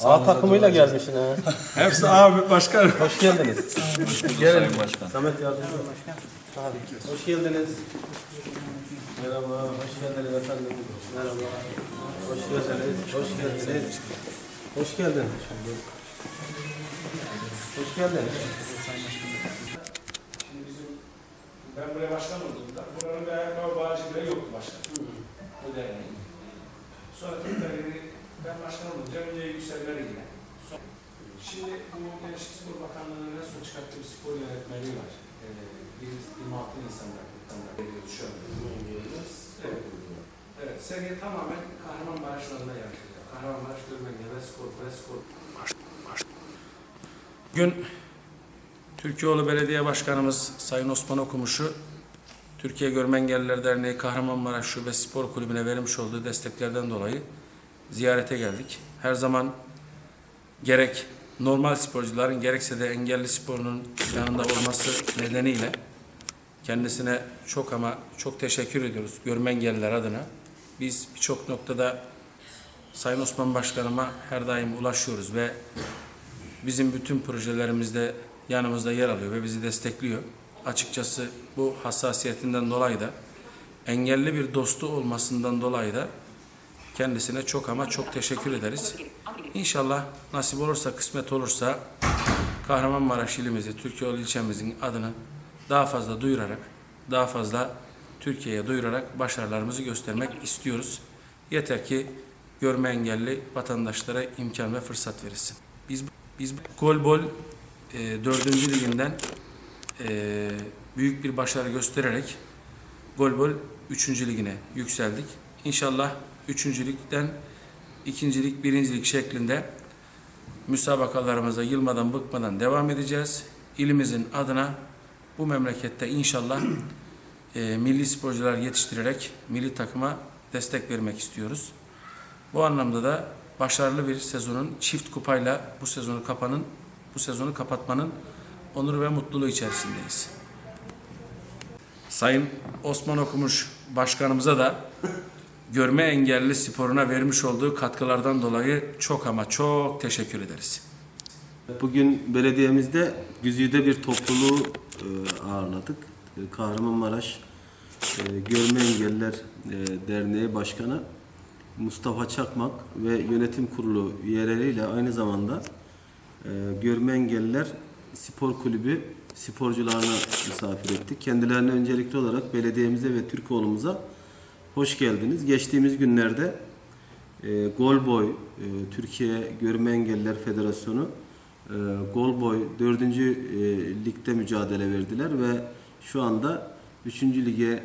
A takımıyla gelmişsin ha. Hepsi abi başkan. Hoş geldiniz. Gelin. Samet yardımcı başkan. Hoş geldiniz. Merhaba, hoş geldiniz efendim. Merhaba. Hoş geldiniz, hoş geldiniz. Hoş geldin. Hoş geldin. Şimdi bizim ben buraya başkan olduğumda buranın bir ayakkabı bağcılığı yoktu başkan. Bu derneğin. Sonra tekrar beri ben başkan olunca önce yükselmeler yine. Son- Şimdi bu Gençlik Spor Bakanlığı'nın en son çıkarttığı bir spor yönetmeliği var. Ee, biz 26 Nisan'da ediyoruz şu an. Evet. Evet, sergi tamamen Kahramanmaraş alanına yaratılıyor. Kahramanmaraş Görmenge ve Spor Spor. Gün Türkiyeoğlu Belediye Başkanımız Sayın Osman Okumuş'u Türkiye Görme Engelliler Derneği Kahramanmaraş Şube Spor Kulübü'ne vermiş olduğu desteklerden dolayı ziyarete geldik. Her zaman gerek normal sporcuların gerekse de engelli sporunun yanında olması nedeniyle kendisine çok ama çok teşekkür ediyoruz görme engelliler adına. Biz birçok noktada Sayın Osman Başkanıma her daim ulaşıyoruz ve bizim bütün projelerimizde yanımızda yer alıyor ve bizi destekliyor. Açıkçası bu hassasiyetinden dolayı da engelli bir dostu olmasından dolayı da kendisine çok ama çok teşekkür ederiz. İnşallah nasip olursa, kısmet olursa Kahramanmaraş ilimizi, Türkiyeoğlu ilçemizin adını daha fazla duyurarak, daha fazla Türkiye'ye duyurarak başarılarımızı göstermek istiyoruz. Yeter ki görme engelli vatandaşlara imkan ve fırsat verilsin. Biz biz Golbol e, 4. liginden e, büyük bir başarı göstererek Golbol 3. ligine yükseldik. İnşallah 3. ligden 2. lig, 1. lig şeklinde müsabakalarımıza yılmadan bıkmadan devam edeceğiz. İlimizin adına bu memlekette inşallah e, milli sporcular yetiştirerek milli takıma destek vermek istiyoruz. Bu anlamda da başarılı bir sezonun çift kupayla bu sezonu kapanın, bu sezonu kapatmanın onur ve mutluluğu içerisindeyiz. Sayın Osman Okumuş Başkanımıza da görme engelli sporuna vermiş olduğu katkılardan dolayı çok ama çok teşekkür ederiz. Bugün belediyemizde güzide bir topluluğu e, ağırladık. E, Kahramanmaraş e, Görme Engelliler Derneği Başkanı Mustafa Çakmak ve yönetim kurulu üyeleriyle aynı zamanda Görme Engelliler Spor Kulübü sporcularını misafir ettik. Kendilerine öncelikli olarak belediyemize ve Türkoğlu'muza hoş geldiniz. Geçtiğimiz günlerde e, Golboy e, Türkiye Görme Engelliler Federasyonu e, Golboy 4. E, ligde mücadele verdiler ve şu anda 3. lige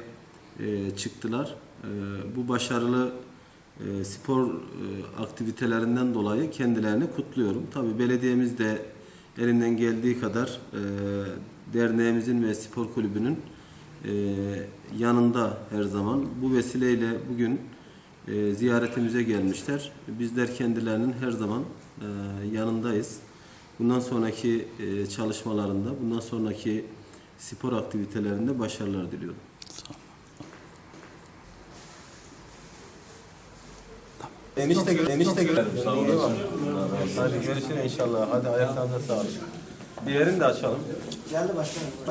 e, çıktılar. E, bu başarılı e, spor e, aktivitelerinden dolayı kendilerini kutluyorum. Tabi belediyemiz de elinden geldiği kadar e, derneğimizin ve spor kulübünün e, yanında her zaman. Bu vesileyle bugün e, ziyaretimize gelmişler. Bizler kendilerinin her zaman e, yanındayız. Bundan sonraki e, çalışmalarında, bundan sonraki spor aktivitelerinde başarılar diliyorum. Enişte gö enişte gö Hadi görüşürüz inşallah. Hadi ayaklarınıza sağlık. Diğerini de açalım.